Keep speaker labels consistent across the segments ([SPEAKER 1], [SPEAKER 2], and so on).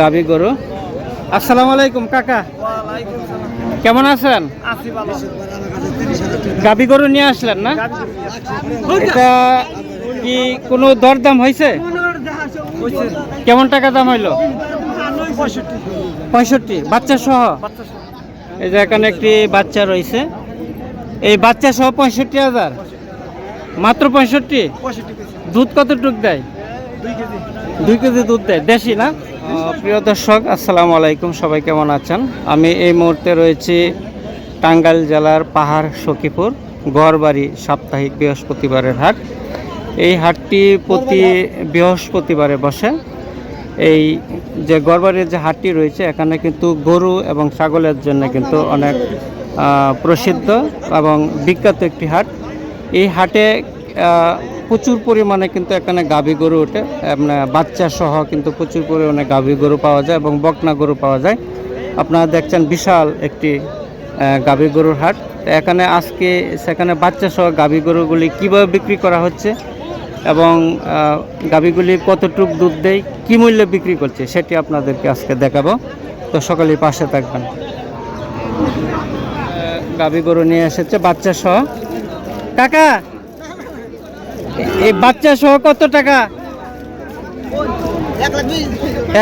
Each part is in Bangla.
[SPEAKER 1] গাবি গরু। আসসালামু আলাইকুম কাকা। কেমন আছেন? গাবি গরু নিয়ে আসলেন না? এটা কি কোনো দরদাম হয়েছে? কেমন টাকা দাম হইল? পঁয়ষট্টি। বাচ্চা সহ? এই যে এখানে একটি বাচ্চা রয়েছে। এই বাচ্চা সহ পঁয়ষট্টি হাজার। মাত্র পঁয়ষট্টি? দুধ কতটুক দেয়? দুই কেজি দুধ দেয়। দেশি না? প্রিয় দর্শক, আসসালামু আলাইকুম। সবাই কেমন আছেন? আমি এই মুহূর্তে রয়েছি টাঙ্গাইল জেলার পাহাড় সখীপুর গড়বাড়ি সাপ্তাহিক বৃহস্পতিবারের হাট। এই হাটটি প্রতি বৃহস্পতিবারে বসে। এই যে গড়বাড়ির যে হাটটি রয়েছে, এখানে কিন্তু গরু এবং ছাগলের জন্য কিন্তু অনেক প্রসিদ্ধ এবং বিখ্যাত একটি হাট। এই হাটে প্রচুর পরিমাণে কিন্তু এখানে গাভী গরু ওঠে। বাচ্চা সহ কিন্তু প্রচুর পরিমাণে গাভী গরু পাওয়া যায় এবং বকনা গরু পাওয়া যায়। আপনারা দেখছেন বিশাল একটি গাভী গরুর হাট। এখানে আজকে সেখানে বাচ্চা সহ গাভী গরুগুলি কীভাবে বিক্রি করা হচ্ছে এবং গাভীগুলি কতটুক দুধ দেয়, কী মূল্যে বিক্রি করছে সেটি আপনাদেরকে আজকে দেখাবো। তো সকালে পাশে থাকবেন। গাভী গরু নিয়ে এসেছে বাচ্চা সহ। কাকা এই বাচ্চা সহ কত টাকা?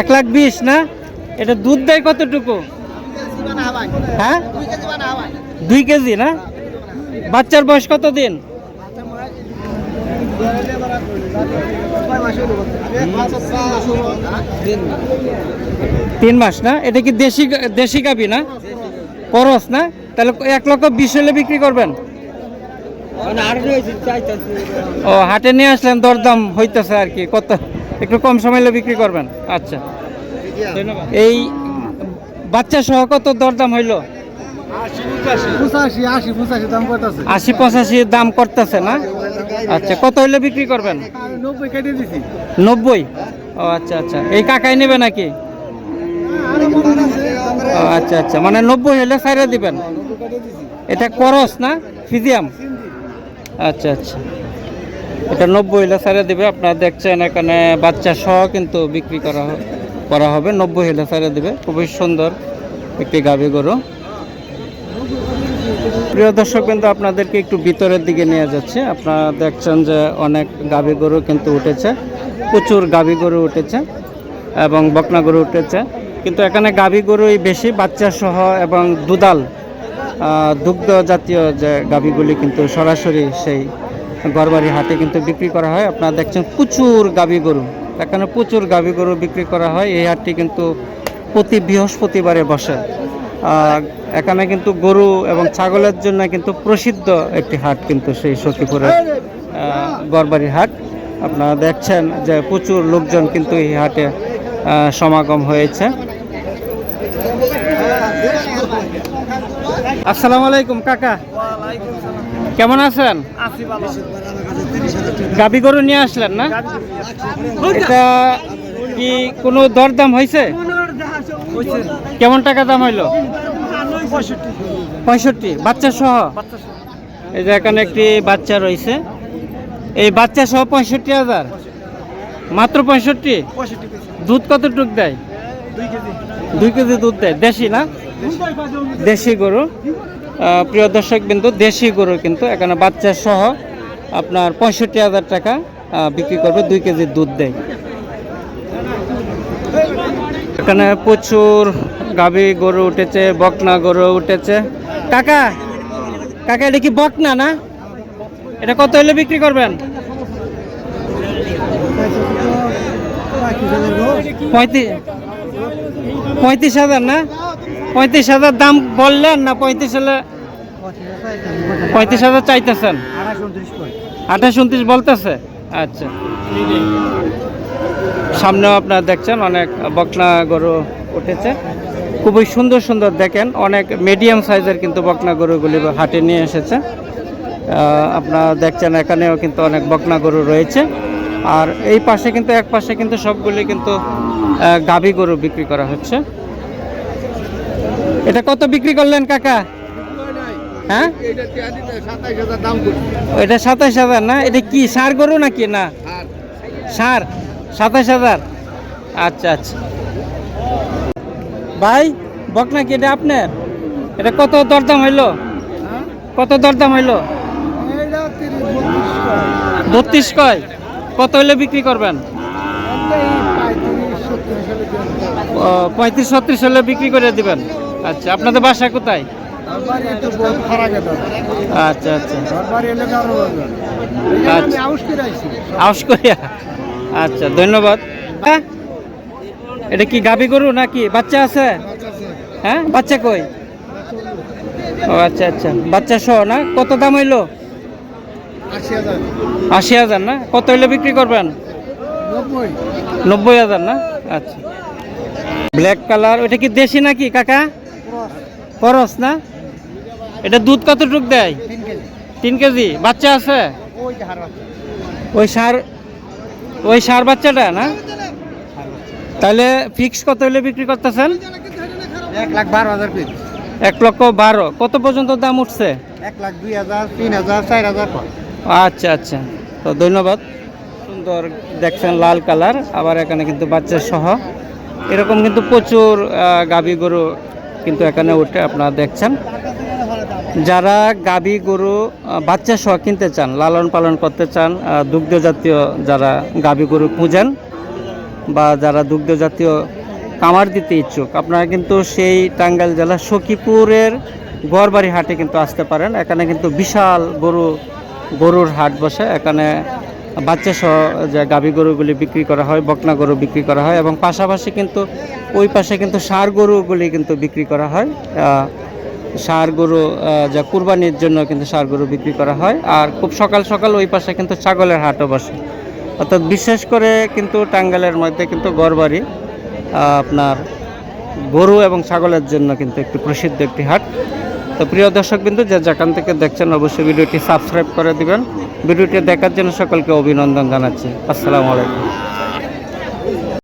[SPEAKER 1] এক লাখ বিশ। না? এটা দুধ দেয় কতটুকু? হ্যাঁ? দুই কেজি না? বাচ্চার বয়স কত দিন তিন মাস না? এটা কি দেশি দেশি গাবি না? করস না? তাহলে এক লক্ষ বিশ হলে বিক্রি করবেন? ও হাটে নিয়ে আসলেন দরদাম হইতেছে আর কি কত? একটু কম সময় বিক্রি করবেন। আচ্ছা। এই বাচ্চা সহ কত দরদাম হইল?
[SPEAKER 2] আশি পঁচাশি দাম করতেছে।
[SPEAKER 1] না? আচ্ছা কত হইলে বিক্রি করবেন?
[SPEAKER 2] নব্বই কেটে দিছি।
[SPEAKER 1] নব্বই? ও আচ্ছা আচ্ছা। এই কাকাই নেবে নাকি? ও আচ্ছা আচ্ছা। মানে নব্বই হলে সাইরা দিবেন। এটা করস না? ফিজিয়াম? আচ্ছা আচ্ছা। এটা নব্বই হলে সাইরা দিবে আপনারা দেখছেন এখানে বাচ্চা সহ কিন্তু বিক্রি করা করা হবে। নব্বই হলে সাইরা দিবে খুবই সুন্দর একটি গাভী গরু। প্রিয় দর্শক কিন্তু আপনাদেরকে একটু ভিতরের দিকে নিয়ে যাচ্ছে। আপনারা দেখছেন যে অনেক গাভী গরু কিন্তু উঠেছে প্রচুর গাভী গরু উঠেছে এবং বকনা গরু উঠেছে। কিন্তু এখানে গাভী গরুই বেশি বাচ্চা সহ এবং আহ, দুগ্ধ জাতীয় যে গাভীগুলি কিন্তু সরাসরি সেই গড়বাড়ি হাটে কিন্তু বিক্রি করা হয়। আপনারা দেখছেন প্রচুর গাভী গরু। এখানে প্রচুর গাভী গরু বিক্রি করা হয়। এই হাটটি কিন্তু প্রতি বৃহস্পতিবারে বসে। এখানে কিন্তু গরু এবং ছাগলের জন্য কিন্তু প্রসিদ্ধ একটি হাট কিন্তু সেই সতীপুরের গড়বাড়ির হাট। আপনারা দেখছেন যে প্রচুর লোকজন কিন্তু এই হাটে সমাগম হয়েছে। আসসালামু আলাইকুম কাকা। কেমন আছেন? গাবি গরু নিয়ে আসলেন না? এটা কি কোনো দরদাম হয়েছে? কেমন টাকা দাম হইল? পঁয়ষট্টি। বাচ্চা সহ এই যে এখানে একটি বাচ্চা রয়েছে। এই বাচ্চা সহ পঁয়ষট্টি হাজার। মাত্র পঁয়ষট্টি? দুধ কতটুক দেয়? দুই কেজি দুধ দেয়। দেশি না? দেশি গরু। প্রিয় দর্শক বিন্দু দেশি গরু কিন্তু এখানে বাচ্চা সহ আপনার পঁয়ষট্টি হাজার টাকা বিক্রি করবে, দুই কেজি দুধ দেয়। এখানে প্রচুর গাভী গরু উঠেছে, বকনা গরু উঠেছে। কাকা কাকা, এটা কি বকনা না? এটা কত হলে বিক্রি করবেন? পঁয়ত্রিশ হাজার না? পঁয়ত্রিশ হাজার দাম বললেন না পঁয়ত্রিশ হাজার পঁয়ত্রিশ হাজার চাইতেছেন? আঠাশ উনত্রিশ বলতেছে? আচ্ছা। সামনেও আপনারা দেখছেন অনেক বকনা গরু উঠেছে। খুবই সুন্দর সুন্দর দেখেন, অনেক মিডিয়াম সাইজের কিন্তু বকনা গরুগুলি হাটে নিয়ে এসেছে। আপনারা দেখছেন এখানেও কিন্তু অনেক বকনা গরু রয়েছে। আর এই পাশে কিন্তু, এক পাশে কিন্তু সবগুলি কিন্তু গাভী গরু বিক্রি করা হচ্ছে। এটা কত বিক্রি করলেন, কাকা? হ্যাঁ? এটা সাতাশ হাজার না? এটা কি সার গরু নাকি? না। সার? সাতাশ হাজার? আচ্ছা আচ্ছা। ভাই, বকনা কি এটা আপনার? এটা কত দরদাম হইল? কত দরদাম হইল?
[SPEAKER 2] বত্রিশ
[SPEAKER 1] কয়। কত হইলে বিক্রি করবেন?
[SPEAKER 2] পঁয়ত্রিশ,
[SPEAKER 1] ছত্রিশ হলে বিক্রি করে দিবেন। আচ্ছা আপনাদের বাসা কোথায়? আচ্ছা আচ্ছা। আচ্ছা। আচ্ছা ধন্যবাদ। হ্যাঁ? এটা কি গাবি গরু নাকি? বাচ্চা আছে? হ্যাঁ? বাচ্চা কই? ও আচ্ছা আচ্ছা। বাচ্চা সহ না? কত দাম হইল?
[SPEAKER 2] আশি হাজার
[SPEAKER 1] না? কত হইলে বিক্রি করবেন?
[SPEAKER 2] নব্বই
[SPEAKER 1] হাজার না? আচ্ছা। ব্ল্যাক কালার, ওটা কি দেশি নাকি, কাকা? করস না? এটা দুধ কতটুক দেয়?
[SPEAKER 2] তিন কেজি।
[SPEAKER 1] বাচ্চা আছে?
[SPEAKER 2] ওই
[SPEAKER 1] সার ওই সার বাচ্চাটা না? তাহলে ফিক্স কত হলে বিক্রি করতেছেন?
[SPEAKER 2] এক লাখ বারো হাজার পিস।
[SPEAKER 1] এক লক্ষ বারো। কত পর্যন্ত দাম উঠছে?
[SPEAKER 2] এক লাখ দুই হাজার তিন হাজার চার হাজার
[SPEAKER 1] আচ্ছা আচ্ছা। তো ধন্যবাদ। সুন্দর দেখছেন লাল কালার। আবার এখানে কিন্তু বাচ্চা সহ। এরকম কিন্তু প্রচুর গাভী গরু কিন্তু এখানে উঠে আপনারা দেখছেন। যারা গাভী গরু বাচ্চা সহ কিনতে চান, লালন পালন করতে চান দুগ্ধ জাতীয় যারা গাভী গরু খুঁজেন বা যারা দুগ্ধ জাতীয় কামার দিতে ইচ্ছুক, আপনারা কিন্তু সেই টাঙ্গাইল জেলা সখীপুরের গড়বাড়ি হাটে কিন্তু আসতে পারেন। এখানে কিন্তু বিশাল গরু, গরুর হাট বসে। এখানে বাচ্চা সহ যে গাভী গরুগুলি বিক্রি করা হয়, বকনা গরু বিক্রি করা হয় এবং পাশাপাশি কিন্তু ওই পাশে কিন্তু সার গরুগুলি কিন্তু বিক্রি করা হয়। সার গরু যা কুরবানির জন্য কিন্তু সার গরু বিক্রি করা হয় আর খুব সকাল সকাল ওই পাশে কিন্তু ছাগলের হাটও বসে। অর্থাৎ বিশেষ করে কিন্তু টাঙ্গালের মধ্যে কিন্তু গড়বাড়ি আপনার গরু এবং ছাগলের জন্য কিন্তু একটি প্রসিদ্ধ একটি হাট। তো প্রিয় দর্শক বিন্দু যে যেখান থেকে দেখছেন অবশ্যই ভিডিওটি সাবস্ক্রাইব করে দিবেন। ভিডিওটি দেখার জন্য সকলকে অভিনন্দন জানাচ্ছি। আসসালামু আলাইকুম।